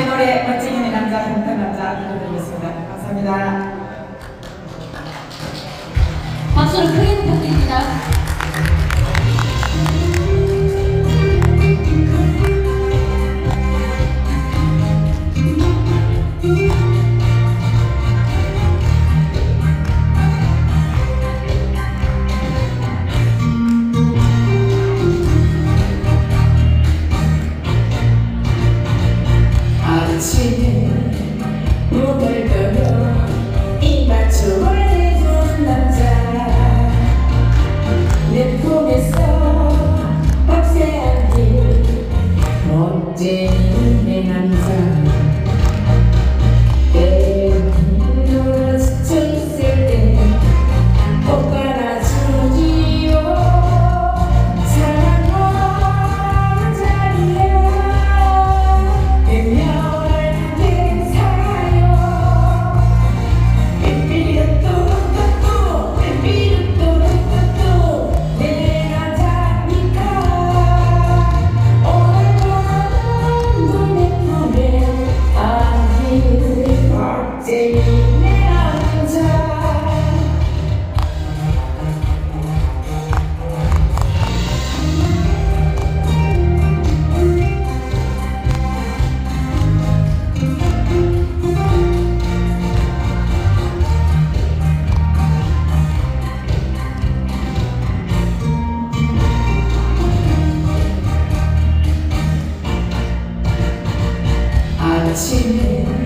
노래 멋지기는 남자 감탄 남자 부탁드리겠습니다. 감사합니다. 같이 오늘 七月